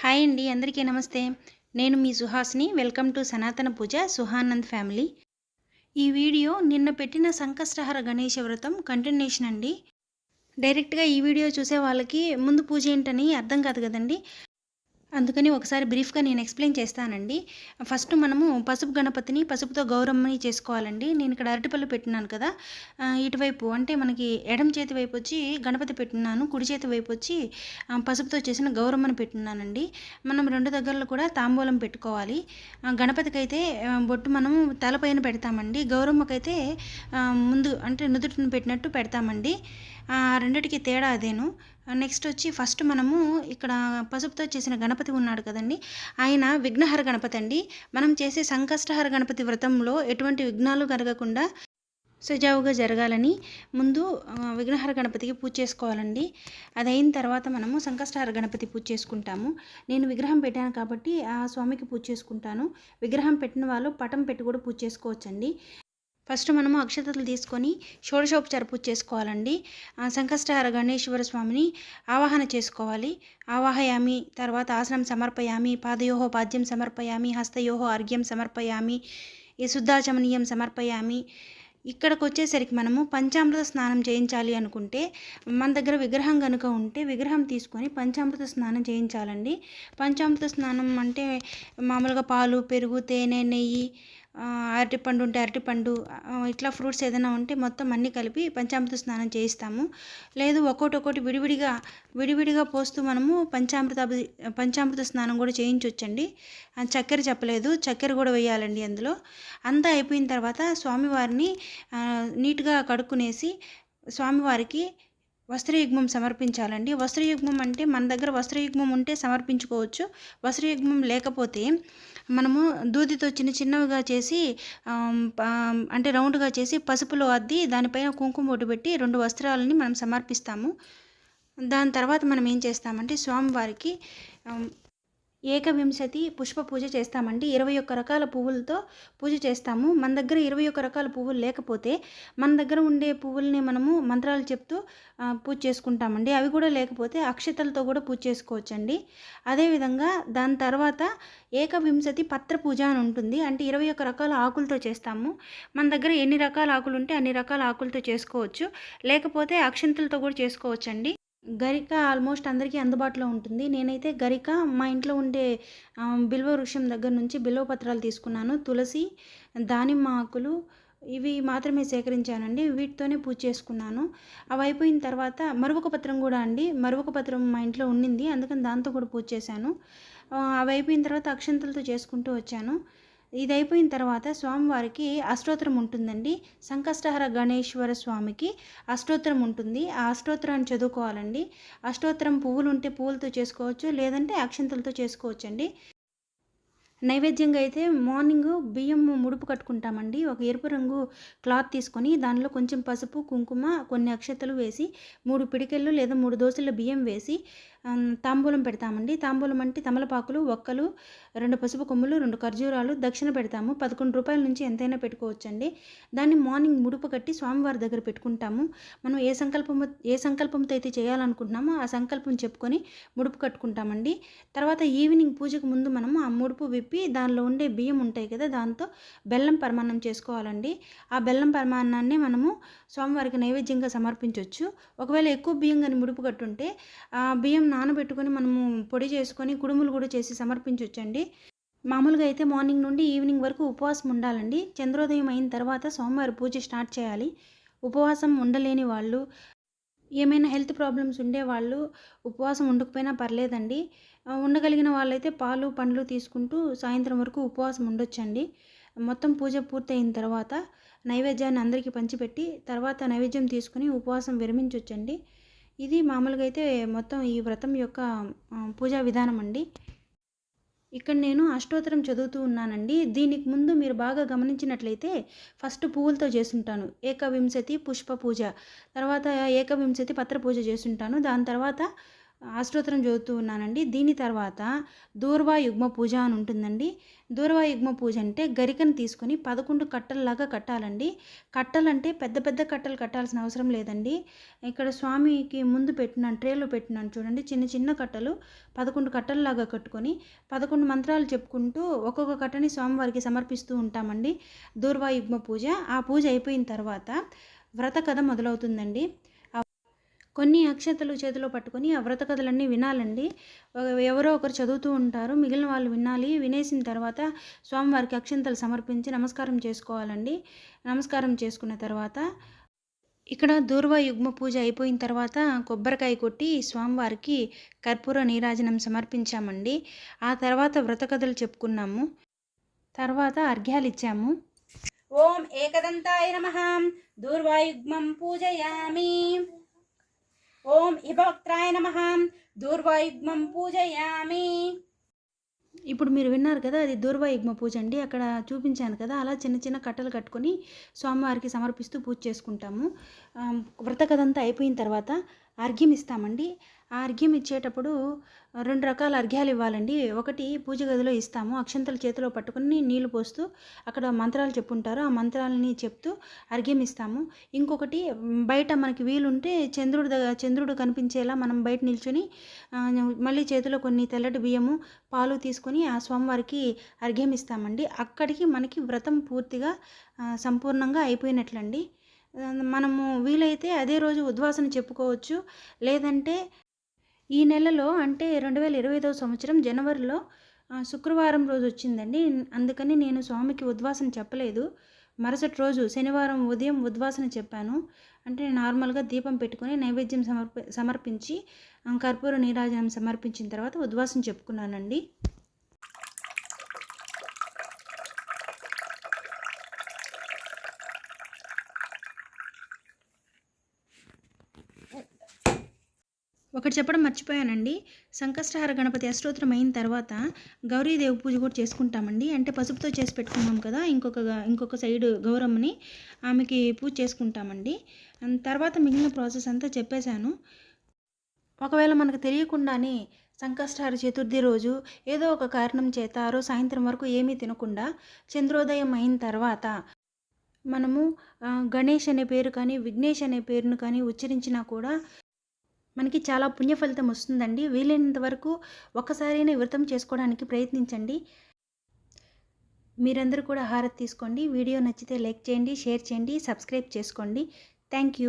Hi అండి అందరికీ నమస్తే. నేను మీ సుహాస్ని. వెల్కమ్ టు సనాతన పూజ సుహానంద్ ఫ్యామిలీ. ఈ వీడియో నిన్న పెట్టిన సంకష్టహర గణేష వ్రతం కంటిన్యూషన్ అండి. డైరెక్ట్గా ఈ వీడియో చూసే వాళ్ళకి ముందు పూజ ఏంటని అర్థం కాదు కదండి. అందుకని ఒకసారి బ్రీఫ్గా నేను ఎక్స్ప్లెయిన్ చేస్తానండి. ఫస్ట్ మనము పసుపు గణపతిని పసుపుతో గౌరమ్మని చేసుకోవాలండి. నేను ఇక్కడ అరటిపళ్ళు పెట్టినాను కదా. ఇటువైపు అంటే మనకి ఎడం చేతి వైపు వచ్చి గణపతి పెట్టున్నాను కుడి చేతి వైపు వచ్చి పసుపుతో చేసిన గౌరమ్మని పెట్టున్నానండి మనం రెండు దగ్గరలో కూడా తాంబూలం పెట్టుకోవాలి. గణపతికి అయితే బొట్టు మనము తలపైన పెడతామండి. గౌరమ్మకైతే ముందు అంటే నుదుటిని పెట్టినట్టు పెడతామండి. రెండిటికి తేడా అదేను. నెక్స్ట్ వచ్చి ఫస్ట్ మనము ఇక్కడ పసుపుతో చేసిన గణపతి ఉన్నాడు కదండి. ఆయన విఘ్నహర గణపతి అండి. మనం చేసే సంకష్టహర గణపతి వ్రతంలో ఎటువంటి విఘ్నాలు కలగకుండా సజావుగా జరగాలని ముందు విఘ్నహర గణపతికి పూజ చేసుకోవాలండి. అది అయిన తర్వాత మనము సంకష్టహర గణపతి పూజ చేసుకుంటాము. నేను విగ్రహం పెట్టాను కాబట్టి ఆ స్వామికి పూజ చేసుకుంటాను. విగ్రహం పెట్టిన వాళ్ళు పటం పెట్టి కూడా పూజ చేసుకోవచ్చండి. ఫస్ట్ మనము అక్షతలు తీసుకొని షోడశోపచార పూజ చేసుకోవాలండి. సంకష్టహార గణేశ్వర స్వామిని ఆవాహన చేసుకోవాలి. ఆవాహయామి తర్వాత ఆసనం సమర్పయామి పాదయోహో పాద్యం సమర్పయామి హస్తయోహో అర్ఘ్యం సమర్పయామి ఈ శుద్ధాచమనీయం సమర్పయామి. ఇక్కడికి వచ్చేసరికి మనము పంచామృత స్నానం చేయించాలి అనుకుంటే మన దగ్గర విగ్రహం కనుక ఉంటే విగ్రహం తీసుకొని పంచామృత స్నానం చేయించాలండి. పంచామృత స్నానం అంటే మామూలుగా పాలు పెరుగు తేనె నెయ్యి అరటిపండు ఉంటే అరటిపండు ఇట్లా ఫ్రూట్స్ ఏదైనా ఉంటే మొత్తం అన్నీ కలిపి పంచామృత స్నానం చేయిస్తాము. లేదు ఒక్కొక్కటి ఒక్కొక్కటి విడివిడిగా విడివిడిగా పోస్తూ మనము పంచామృత అభి- పంచామృత స్నానం కూడా చేయించవచ్చండి చక్కెర చెప్పలేదు చక్కెర కూడా వేయాలండి అందులో. అంతా అయిపోయిన తర్వాత స్వామివారిని నీట్గా కడుక్కునేసి స్వామివారికి వస్త్రయుగ్మం సమర్పించాలండి. వస్త్రయుగ్మం అంటే మన దగ్గర వస్త్రయుగ్మం ఉంటే సమర్పించుకోవచ్చు. వస్త్రయుగ్మం లేకపోతే మనము దూదితో చిన్న చిన్నవిగా చేసి అంటే రౌండ్గా చేసి పసుపులో అద్ది దానిపైన కుంకుమ ఒడ్డు పెట్టి రెండు వస్త్రాలని మనం సమర్పిస్తాము. దాని తర్వాత మనం ఏం చేస్తామంటే స్వామివారికి ఏకవింశతి పుష్ప పూజ చేస్తామండి. ఇరవై ఒక్క రకాల పువ్వులతో పూజ చేస్తాము. మన దగ్గర ఇరవై ఒక్క రకాల పువ్వులు లేకపోతే మన దగ్గర ఉండే పువ్వుల్ని మనము మంత్రాలు చెప్తూ పూజ చేసుకుంటామండి. అవి కూడా లేకపోతే అక్షతలతో కూడా పూజ చేసుకోవచ్చండి. అదేవిధంగా దాని తర్వాత ఏకవింశతి పత్ర పూజ అని ఉంటుంది. అంటే ఇరవై ఒక్క రకాల ఆకులతో చేస్తాము. మన దగ్గర ఎన్ని రకాల ఆకులు ఉంటే అన్ని రకాల ఆకులతో చేసుకోవచ్చు. లేకపోతే అక్షంతలతో కూడా చేసుకోవచ్చండి. గరిక ఆల్మోస్ట్ అందరికీ అందుబాటులో ఉంటుంది. నేనైతే గరిక మా ఇంట్లో ఉండే బిల్వ వృక్షం దగ్గర నుంచి బిల్వ పత్రాలు తీసుకున్నాను. తులసి దానిమ్మ ఆకులు ఇవి మాత్రమే సేకరించానండి. వీటితోనే పూజ చేసుకున్నాను. అవి అయిపోయిన తర్వాత మరువక పత్రం కూడా అండి. మరువక పత్రం మా ఇంట్లో ఉండింది. అందుకని దాంతో కూడా పూజ చేశాను. అవి అయిపోయిన తర్వాత అక్షంతలతో చేసుకుంటూ వచ్చాను. ఇది అయిపోయిన తర్వాత స్వామివారికి అష్టోత్తరం ఉంటుందండి. సంకష్టహర గణేశ్వర స్వామికి అష్టోత్తరం ఉంటుంది. ఆ అష్టోత్తరాన్ని చదువుకోవాలండి. అష్టోత్తరం పువ్వులు ఉంటే పువ్వులతో చేసుకోవచ్చు లేదంటే అక్షంతలతో చేసుకోవచ్చండి. నైవేద్యంగా అయితే మార్నింగ్ బియ్యం ముడుపు కట్టుకుంటామండి. ఒక ఎరుపు రంగు క్లాత్ తీసుకొని దానిలో కొంచెం పసుపు కుంకుమ కొన్ని అక్షతలు వేసి మూడు పిడికెళ్ళు లేదా మూడు దోశల బియ్యం వేసి తాంబూలం పెడతామండి. తాంబూలం అంటే తమలపాకులు ఒక్కలు రెండు పసుపు కొమ్ములు రెండు ఖర్జూరాలు దక్షిణ పెడతాము. పదకొండు రూపాయల నుంచి ఎంతైనా పెట్టుకోవచ్చండి. దాన్ని మార్నింగ్ ముడుపు కట్టి స్వామివారి దగ్గర పెట్టుకుంటాము. మనం ఏ సంకల్పం ఏ సంకల్పంతో అయితే చేయాలనుకుంటున్నామో ఆ సంకల్పం చెప్పుకొని ముడుపు కట్టుకుంటామండి. తర్వాత ఈవినింగ్ పూజకు ముందు మనము ఆ ముడుపు విప్పి దానిలో ఉండే బియ్యం ఉంటాయి కదా దాంతో బెల్లం పరమాన్నం చేసుకోవాలండి. ఆ బెల్లం పరమాన్నాన్ని మనము స్వామివారికి నైవేద్యంగా సమర్పించవచ్చు ఒకవేళ ఎక్కువ బియ్యం కానీ ముడుపు కట్టుంటే ఆ బియ్యం నానబెట్టుకొని మనము పొడి చేసుకొని కుడుములు కూడా చేసి సమర్పించవచ్చండి మామూలుగా అయితే మార్నింగ్ నుండి ఈవినింగ్ వరకు ఉపవాసం ఉండాలండి. చంద్రోదయం అయిన తర్వాత సోమవారం పూజ స్టార్ట్ చేయాలి. ఉపవాసం ఉండలేని వాళ్ళు ఏమైనా హెల్త్ ప్రాబ్లమ్స్ ఉండేవాళ్ళు ఉపవాసం ఉండకపోయినా పర్లేదండి. ఉండగలిగిన వాళ్ళైతే పాలు పండ్లు తీసుకుంటూ సాయంత్రం వరకు ఉపవాసం ఉండొచ్చండి. మొత్తం పూజ పూర్తయిన తర్వాత నైవేద్యాన్ని అందరికీ పంచిపెట్టి తర్వాత నైవేద్యం తీసుకుని ఉపవాసం విరమించవచ్చండి ఇది మామూలుగా అయితే మొత్తం ఈ వ్రతం యొక్క పూజా విధానం అండి. ఇక్కడ నేను అష్టోత్తరం చదువుతూ ఉన్నానండి. దీనికి ముందు మీరు బాగా గమనించినట్లయితే ఫస్ట్ పువ్వులతో చేసుంటాను. ఏకవింశతి పుష్ప పూజ తర్వాత ఏకవింశతి పత్ర పూజ చేస్తుంటాను దాని తర్వాత అష్టోత్తరం చదువుతూ ఉన్నానండి. దీని తర్వాత దూర్వా యుగ్మ పూజ అని ఉంటుందండి. దూర్వా యుగ్మ పూజ అంటే గరికను తీసుకొని పదకొండు కట్టల్లాగా కట్టాలండి. కట్టలంటే పెద్ద పెద్ద కట్టలు కట్టాల్సిన అవసరం లేదండి. ఇక్కడ స్వామికి ముందు పెట్టినాను ట్రేలో పెట్టినాను చూడండి. చిన్న చిన్న కట్టలు పదకొండు కట్టల్లాగా కట్టుకొని పదకొండు మంత్రాలు చెప్పుకుంటూ ఒక్కొక్క కట్టని స్వామివారికి సమర్పిస్తూ ఉంటామండి. దూర్వా యుగ్మ పూజ. ఆ పూజ అయిపోయిన తర్వాత వ్రత కథ మొదలవుతుందండి. కొన్ని అక్షతలు చేతిలో పట్టుకొని ఆ వ్రత కథలన్నీ వినాలండి. ఎవరో ఒకరు చదువుతూ ఉంటారు. మిగిలిన వాళ్ళు వినాలి. వినేసిన తర్వాత స్వామివారికి అక్షంతలు సమర్పించి నమస్కారం చేసుకోవాలండి. నమస్కారం చేసుకున్న తర్వాత ఇక్కడ దూర్వ యుగ్మ పూజ అయిపోయిన తర్వాత కొబ్బరికాయ కొట్టి స్వామివారికి కర్పూర నీరాజనం సమర్పించామండి. ఆ తర్వాత వ్రత కథలు చెప్పుకున్నాము. తర్వాత అర్ఘ్యాలు ఇచ్చాము. ఓం ఏకదంతాయ నమ. దూర్వాయుగ్మం పూజయామి. ఓం ఇభక్త్రాయ నమ. దూర్వాయుగ్మం పూజయామి. ఇప్పుడు మీరు విన్నారు కదా అది దూర్వాయుగ్మ పూజ అండి. అక్కడ చూపించాను కదా అలా చిన్న చిన్న కట్టలు కట్టుకొని స్వామివారికి సమర్పిస్తూ పూజ చేసుకుంటాము. వ్రత కథంతా అయిపోయిన తర్వాత అర్ఘ్యం ఇస్తామండి ఆ అర్ఘ్యం ఇచ్చేటప్పుడు రెండు రకాల అర్ఘ్యాలు ఇవ్వాలండి. ఒకటి పూజ గదిలో ఇస్తాము. అక్షంతలు చేతిలో పట్టుకుని నీళ్ళు పోస్తూ అక్కడ మంత్రాలు చెప్పుంటారు. ఆ మంత్రాలని చెప్తూ అర్ఘ్యం ఇస్తాము ఇంకొకటి బయట మనకి వీలుంటే చంద్రుడు చంద్రుడు కనిపించేలా మనం బయట నిల్చుని మళ్ళీ చేతిలో కొన్ని తెల్లటి బియ్యము పాలు తీసుకొని ఆ స్వామివారికి అర్ఘ్యం ఇస్తామండి అక్కడికి మనకి వ్రతం పూర్తిగా సంపూర్ణంగా అయిపోయినట్లండి. మనము వీలైతే అదే రోజు ఉద్వాసన చెప్పుకోవచ్చు. లేదంటే ఈ నెలలో అంటే రెండు వేల ఇరవై ఐదవ సంవత్సరం జనవరిలో శుక్రవారం రోజు వచ్చిందండి. అందుకని నేను స్వామికి ఉద్వాసన చెప్పలేదు. మరుసటి రోజు శనివారం ఉదయం ఉద్వాసన చెప్పాను. అంటే నార్మల్గా దీపం పెట్టుకొని నైవేద్యం సమర్పి సమర్పించి కర్పూర నీరాజనం సమర్పించిన తర్వాత ఉద్వాసన చెప్పుకున్నానండి. ఒకటి చెప్పడం మర్చిపోయానండి. సంకష్టహార గణపతి అష్టోత్తరం అయిన తర్వాత గౌరీదేవి పూజ కూడా చేసుకుంటామండి. అంటే పసుపుతో చేసి పెట్టుకున్నాం కదా ఇంకొక ఇంకొక సైడ్ గౌరమ్మని ఆమెకి పూజ చేసుకుంటామండి. తర్వాత మిగిలిన ప్రాసెస్ అంతా చెప్పేశాను. ఒకవేళ మనకు తెలియకుండానే సంకష్టహార చతుర్థి రోజు ఏదో ఒక కారణం చేత ఆ రోజు సాయంత్రం వరకు ఏమీ తినకుండా చంద్రోదయం అయిన తర్వాత మనము గణేష్ అనే పేరు కానీ విఘ్నేష్ అనే పేరును కానీ ఉచ్చరించినా కూడా మనకి చాలా పుణ్య ఫలితం వస్తుందండి. వీలైనంత వరకు ఒక్కసారైనా వ్రతం చేసుకోవడానికి ప్రయత్నించండి. మీరందరూ కూడా హారతి తీసుకోండి. వీడియో నచ్చితే లైక్ చేయండి షేర్ చేయండి సబ్స్క్రైబ్ చేసుకోండి. Thank you.